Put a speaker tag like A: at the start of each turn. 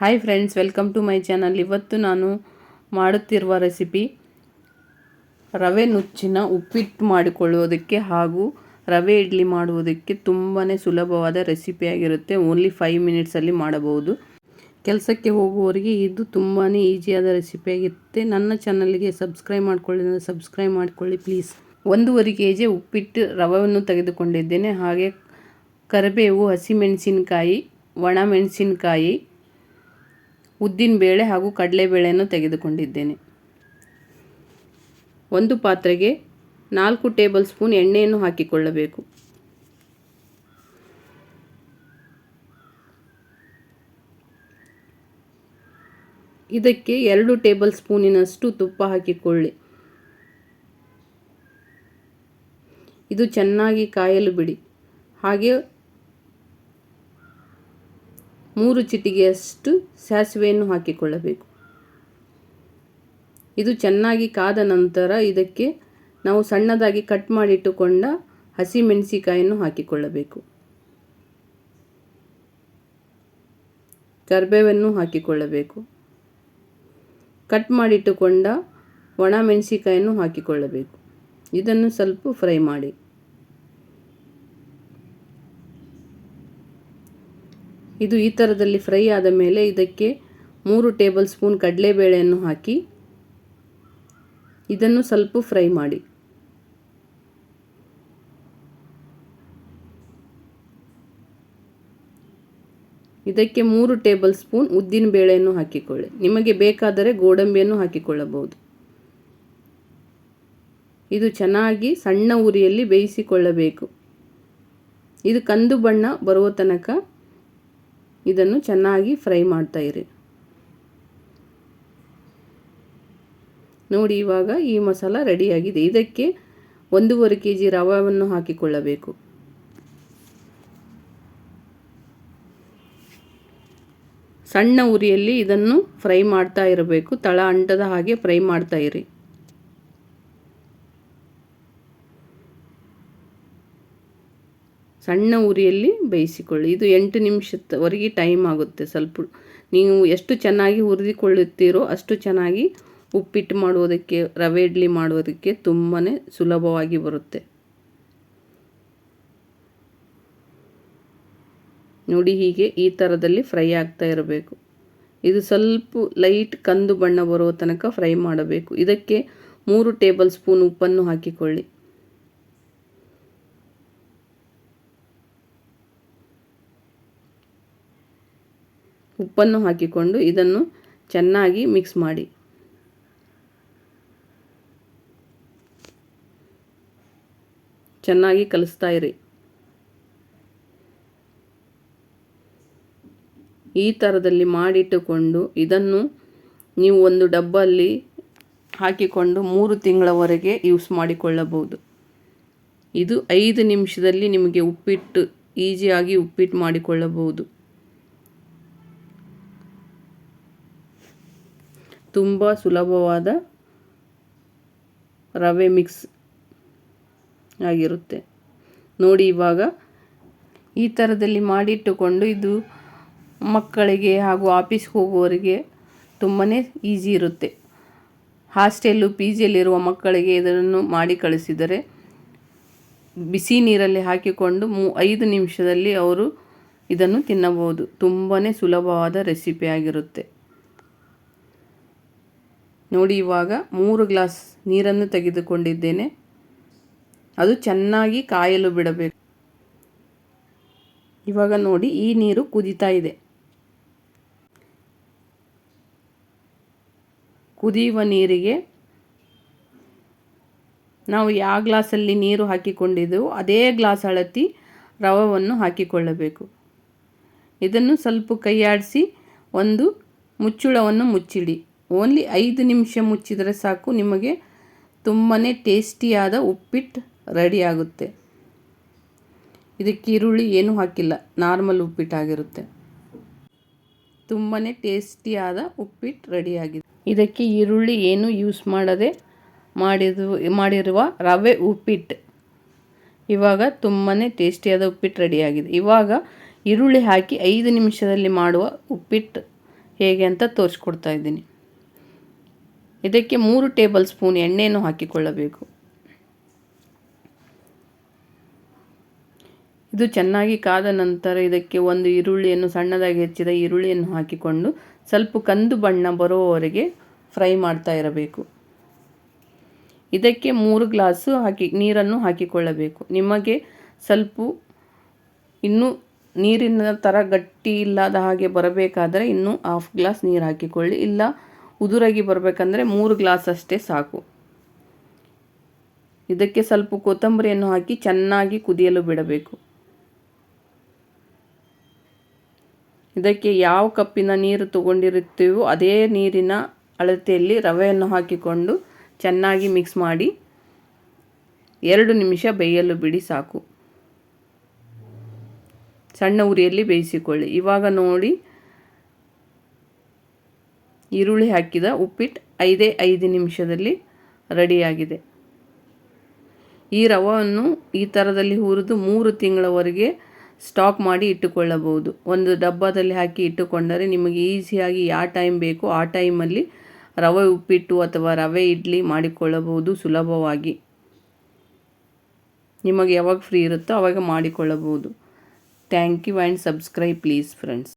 A: Hi friends welcome to my channel ಇವತ್ತು ನಾನು ಮಾಡುತ್ತಿರುವ ರೆಸಿಪಿ ರವೆ ನುಚ್ಚಿನ ಉಪ್ಪಿಟ್ಟು ಮಾಡಿಕೊಳ್ಳುವುದಕ್ಕೆ ಹಾಗೂ ರವೆ ಇಡ್ಲಿ ಮಾಡುವುದಕ್ಕೆ ತುಂಬಾ ಸುಲಭವಾದ ರೆಸಿಪಿಯಾಗಿರುತ್ತೆ ಓನ್ಲಿ ಫೈವ್ ಮಿನಿಟ್ಸಲ್ಲಿ ಮಾಡಬಹುದು. ಕೆಲಸಕ್ಕೆ ಹೋಗುವವರಿಗೆ ಇದು ತುಂಬಾ ಈಸಿಯಾದ ರೆಸಿಪಿಯಾಗಿರುತ್ತೆ ನನ್ನ ಚಾನಲ್ಗೆ ಸಬ್ಸ್ಕ್ರೈಬ್ ಮಾಡ್ಕೊಳ್ಳಿ ಸಬ್ಸ್ಕ್ರೈಬ್ ಮಾಡಿಕೊಳ್ಳಿ ಪ್ಲೀಸ್ ಒಂದೂವರೆ ಕೆ ಜಿ ಉಪ್ಪಿಟ್ಟು ರವೆಯನ್ನು ತೆಗೆದುಕೊಂಡಿದ್ದೇನೆ. ಹಾಗೆ ಕರಿಬೇವು ಹಸಿಮೆಣಸಿನಕಾಯಿ ಒಣ ಮೆಣಸಿನಕಾಯಿ ಉದ್ದಿನಬೇಳೆ ಹಾಗೂ ಕಡಲೆಬೇಳೆಯನ್ನು ತೆಗೆದುಕೊಂಡಿದ್ದೇನೆ. ಒಂದು ಪಾತ್ರೆಗೆ ನಾಲ್ಕು ಟೇಬಲ್ ಸ್ಪೂನ್ ಎಣ್ಣೆಯನ್ನು ಹಾಕಿಕೊಳ್ಳಬೇಕು. ಇದಕ್ಕೆ ಎರಡು ಟೇಬಲ್ ಸ್ಪೂನಿನಷ್ಟು ತುಪ್ಪ ಹಾಕಿಕೊಳ್ಳಿ. ಇದು ಚೆನ್ನಾಗಿ ಕಾಯಲು ಬಿಡಿ. ಹಾಗೆ ಮೂರು ಚಿಟಿಗೆಯಷ್ಟು ಸಾಸಿವೆಯನ್ನು ಹಾಕಿಕೊಳ್ಳಬೇಕು. ಇದು ಚೆನ್ನಾಗಿ ಕಾದ ನಂತರ ಇದಕ್ಕೆ ನಾವು ಸಣ್ಣದಾಗಿ ಕಟ್ ಮಾಡಿಟ್ಟುಕೊಂಡ ಹಸಿಮೆಣಸಿಕಾಯನ್ನು ಹಾಕಿಕೊಳ್ಳಬೇಕು. ಕರ್ಬೇವನ್ನು ಹಾಕಿಕೊಳ್ಳಬೇಕು. ಕಟ್ ಮಾಡಿಟ್ಟುಕೊಂಡ ಒಣ ಮೆಣಸಿಕಾಯನ್ನು ಹಾಕಿಕೊಳ್ಳಬೇಕು. ಇದನ್ನು ಸ್ವಲ್ಪ ಫ್ರೈ ಮಾಡಿ. ಇದು ಈ ಥರದಲ್ಲಿ ಫ್ರೈ ಆದ ಮೇಲೆ ಇದಕ್ಕೆ ಮೂರು ಟೇಬಲ್ ಸ್ಪೂನ್ ಕಡಲೆಬೇಳೆಯನ್ನು ಹಾಕಿ ಇದನ್ನು ಸ್ವಲ್ಪ ಫ್ರೈ ಮಾಡಿ. ಇದಕ್ಕೆ ಮೂರು ಟೇಬಲ್ ಸ್ಪೂನ್ ಉದ್ದಿನ ಬೇಳೆಯನ್ನು ಹಾಕಿಕೊಳ್ಳಿ. ನಿಮಗೆ ಬೇಕಾದರೆ ಗೋಡಂಬಿಯನ್ನು ಹಾಕಿಕೊಳ್ಳಬಹುದು. ಇದು ಚೆನ್ನಾಗಿ ಸಣ್ಣ ಉರಿಯಲ್ಲಿ ಬೇಯಿಸಿಕೊಳ್ಳಬೇಕು. ಇದು ಕಂದು ಬಣ್ಣ ಬರುವ ತನಕ ಇದನ್ನು ಚೆನ್ನಾಗಿ ಫ್ರೈ ಮಾಡ್ತಾ ಇರಿ. ನೋಡಿ, ಇವಾಗ ಈ ಮಸಾಲ ರೆಡಿಯಾಗಿದೆ. ಇದಕ್ಕೆ ಒಂದೂವರೆ ಕೆ ಜಿ ರವವನ್ನು ಹಾಕಿಕೊಳ್ಳಬೇಕು. ಸಣ್ಣ ಉರಿಯಲ್ಲಿ ಇದನ್ನು ಫ್ರೈ ಮಾಡ್ತಾ ಇರಬೇಕು. ತಳ ಅಂಟದ ಹಾಗೆ ಫ್ರೈ ಮಾಡ್ತಾ ಇರಿ. ಸಣ್ಣ ಉರಿಯಲ್ಲಿ ಬೇಯಿಸಿಕೊಳ್ಳಿ. ಇದು ಎಂಟು ನಿಮಿಷದವರೆಗೆ ಟೈಮ್ ಆಗುತ್ತೆ ಸ್ವಲ್ಪ. ನೀವು ಎಷ್ಟು ಚೆನ್ನಾಗಿ ಹುರಿದಿಕೊಳ್ಳುತ್ತೀರೋ ಅಷ್ಟು ಚೆನ್ನಾಗಿ ಉಪ್ಪಿಟ್ಟು ಮಾಡುವುದಕ್ಕೆ, ರವೆ ಇಡ್ಲಿ ಮಾಡುವುದಕ್ಕೆ ತುಂಬಾ ಸುಲಭವಾಗಿ ಬರುತ್ತೆ. ನೋಡಿ ಹೀಗೆ ಈ ಥರದಲ್ಲಿ ಫ್ರೈ ಆಗ್ತಾ ಇರಬೇಕು. ಇದು ಸ್ವಲ್ಪ ಲೈಟ್ ಕಂದು ಬಣ್ಣ ಬರುವ ತನಕ ಫ್ರೈ ಮಾಡಬೇಕು. ಇದಕ್ಕೆ ಮೂರು ಟೇಬಲ್ ಸ್ಪೂನ್ ಉಪ್ಪನ್ನು ಹಾಕಿಕೊಳ್ಳಿ. ಉಪ್ಪನ್ನು ಹಾಕಿಕೊಂಡು ಇದನ್ನು ಚೆನ್ನಾಗಿ ಮಿಕ್ಸ್ ಮಾಡಿ. ಚೆನ್ನಾಗಿ ಕಲಿಸ್ತಾ ಇರಿ. ಈ ಥರದಲ್ಲಿ ಮಾಡಿಟ್ಟುಕೊಂಡು ಇದನ್ನು ನೀವು ಒಂದು ಡಬ್ಬಲ್ಲಿ ಹಾಕಿಕೊಂಡು ಮೂರು ತಿಂಗಳವರೆಗೆ ಯೂಸ್ ಮಾಡಿಕೊಳ್ಳಬಹುದು. ಇದು ಐದು ನಿಮಿಷದಲ್ಲಿ ನಿಮಗೆ ಉಪ್ಪಿಟ್ಟು, ಈಸಿಯಾಗಿ ಉಪ್ಪಿಟ್ಟು ಮಾಡಿಕೊಳ್ಳಬಹುದು. ತುಂಬ ಸುಲಭವಾದ ರವೆ ಮಿಕ್ಸ್ ಆಗಿರುತ್ತೆ. ನೋಡಿ ಇವಾಗ ಈ ಥರದಲ್ಲಿ ಮಾಡಿಟ್ಟುಕೊಂಡು ಇದು ಮಕ್ಕಳಿಗೆ ಹಾಗೂ ಆಫೀಸ್ಗೆ ಹೋಗುವವರಿಗೆ ತುಂಬಾ ಈಸಿ ಇರುತ್ತೆ. ಹಾಸ್ಟೆಲ್ಲು, ಪಿ ಜಿಯಲ್ಲಿರುವ ಮಕ್ಕಳಿಗೆ ಇದನ್ನು ಮಾಡಿ ಕಳಿಸಿದರೆ ಬಿಸಿ ನೀರಲ್ಲಿ ಹಾಕಿಕೊಂಡು ಮೂ ಐದು ನಿಮಿಷದಲ್ಲಿ ಅವರು ಇದನ್ನು ತಿನ್ನಬಹುದು. ತುಂಬಾ ಸುಲಭವಾದ ರೆಸಿಪಿ ಆಗಿರುತ್ತೆ. ನೋಡಿ ಇವಾಗ ಮೂರು ಗ್ಲಾಸ್ ನೀರನ್ನು ತೆಗೆದುಕೊಂಡಿದ್ದೇನೆ. ಅದು ಚೆನ್ನಾಗಿ ಕಾಯಲು ಬಿಡಬೇಕು. ಇವಾಗ ನೋಡಿ ಈ ನೀರು ಕುದೀತಾ ಇದೆ. ಕುದಿಯುವ ನೀರಿಗೆ ನಾವು ಯಾವ ಗ್ಲಾಸಲ್ಲಿ ನೀರು ಹಾಕಿಕೊಂಡಿದ್ದೆವು ಅದೇ ಗ್ಲಾಸ್ ಅಳತಿ ರವವನ್ನು ಹಾಕಿಕೊಳ್ಳಬೇಕು. ಇದನ್ನು ಸ್ವಲ್ಪ ಕೈಯಾಡಿಸಿ ಒಂದು ಮುಚ್ಚುಳವನ್ನು ಮುಚ್ಚಿಡಿ. ಓನ್ಲಿ ಐದು ನಿಮಿಷ ಮುಚ್ಚಿದರೆ ಸಾಕು, ನಿಮಗೆ ತುಂಬಾ ಟೇಸ್ಟಿಯಾದ ಉಪ್ಪಿಟ್ಟು ರೆಡಿ ಆಗುತ್ತೆ. ಇದಕ್ಕೆ ಈರುಳ್ಳಿ ಏನೂ ಹಾಕಿಲ್ಲ ನಾರ್ಮಲ್ ಉಪ್ಪಿಟ್ಟಾಗಿರುತ್ತೆ ತುಂಬಾ ಟೇಸ್ಟಿಯಾದ ಉಪ್ಪಿಟ್ಟು ರೆಡಿಯಾಗಿದೆ ಇದಕ್ಕೆ ಈರುಳ್ಳಿ ಏನು ಯೂಸ್ ಮಾಡದೆ ಮಾಡಿದ್ರು ಮಾಡಿರುವ ರವೆ ಉಪ್ಪಿಟ್ಟು ಇವಾಗ ತುಂಬಾ ಟೇಸ್ಟಿಯಾದ ಉಪ್ಪಿಟ್ಟು ರೆಡಿಯಾಗಿದೆ ಇವಾಗ ಈರುಳ್ಳಿ ಹಾಕಿ ಐದು ನಿಮಿಷದಲ್ಲಿ ಮಾಡುವ ಉಪ್ಪಿಟ್ಟು ಹೇಗೆ ಅಂತ ತೋರಿಸ್ಕೊಡ್ತಾ ಇದ್ದೀನಿ. ಇದಕ್ಕೆ ಮೂರು ಟೇಬಲ್ ಸ್ಪೂನ್ ಎಣ್ಣೆಯನ್ನು ಹಾಕಿಕೊಳ್ಳಬೇಕು. ಇದು ಚೆನ್ನಾಗಿ ಕಾದ ನಂತರ ಇದಕ್ಕೆ ಒಂದು ಈರುಳ್ಳಿಯನ್ನು ಸಣ್ಣದಾಗಿ ಹೆಚ್ಚಿದ ಈರುಳ್ಳಿಯನ್ನು ಹಾಕಿಕೊಂಡು ಸ್ವಲ್ಪ ಕಂದು ಬಣ್ಣ ಬರುವವರೆಗೆ ಫ್ರೈ ಮಾಡ್ತಾ ಇರಬೇಕು. ಇದಕ್ಕೆ ಮೂರು ಗ್ಲಾಸು ಹಾಕಿ ನೀರನ್ನು ಹಾಕಿಕೊಳ್ಳಬೇಕು. ನಿಮಗೆ ಸ್ವಲ್ಪ ಇನ್ನೂ ನೀರಿನ ಥರ ಗಟ್ಟಿ ಇಲ್ಲದ ಹಾಗೆ ಬರಬೇಕಾದರೆ ಇನ್ನೂ ಹಾಫ್ ಗ್ಲಾಸ್ ನೀರು ಹಾಕಿಕೊಳ್ಳಿ. ಇಲ್ಲ ಉದುರಾಗಿ ಬರಬೇಕಂದ್ರೆ ಮೂರು ಗ್ಲಾಸ್ ಅಷ್ಟೇ ಸಾಕು. ಇದಕ್ಕೆ ಸ್ವಲ್ಪ ಕೊತ್ತಂಬರಿಯನ್ನು ಹಾಕಿ ಚೆನ್ನಾಗಿ ಕುದಿಯಲು ಬಿಡಬೇಕು. ಇದಕ್ಕೆ ಯಾವ ಕಪ್ಪಿನ ನೀರು ತಗೊಂಡಿರುತ್ತೀವೋ ಅದೇ ನೀರಿನ ಅಳತೆಯಲ್ಲಿ ರವೆಯನ್ನು ಹಾಕಿಕೊಂಡು ಚೆನ್ನಾಗಿ ಮಿಕ್ಸ್ ಮಾಡಿ ಎರಡು ನಿಮಿಷ ಬೇಯಲು ಬಿಡಿ ಸಾಕು. ಸಣ್ಣ ಉರಿಯಲ್ಲಿ ಬೇಯಿಸಿಕೊಳ್ಳಿ. ಇವಾಗ ನೋಡಿ ಈರುಳ್ಳಿ ಹಾಕಿದ ಉಪ್ಪಿಟ್ಟು ಐದೇ ಐದು ನಿಮಿಷದಲ್ಲಿ ರೆಡಿಯಾಗಿದೆ. ಈ ರವವನ್ನು ಈ ಥರದಲ್ಲಿ ಹುರಿದು ಮೂರು ತಿಂಗಳವರೆಗೆ ಸ್ಟಾಕ್ ಮಾಡಿ ಇಟ್ಟುಕೊಳ್ಳಬಹುದು. ಒಂದು ಡಬ್ಬದಲ್ಲಿ ಹಾಕಿ ಇಟ್ಟುಕೊಂಡರೆ ನಿಮಗೆ ಈಸಿಯಾಗಿ ಯಾವ ಟೈಮ್ ಬೇಕು ಆ ಟೈಮಲ್ಲಿ ರವೆ, ಉಪ್ಪಿಟ್ಟು ಅಥವಾ ರವೆ, ಇಡ್ಲಿ ಮಾಡಿಕೊಳ್ಳಬಹುದು ಸುಲಭವಾಗಿ. ನಿಮಗೆ ಯಾವಾಗ ಫ್ರೀ ಇರುತ್ತೋ ಆವಾಗ ಮಾಡಿಕೊಳ್ಳಬಹುದು. Thank you and subscribe please friends.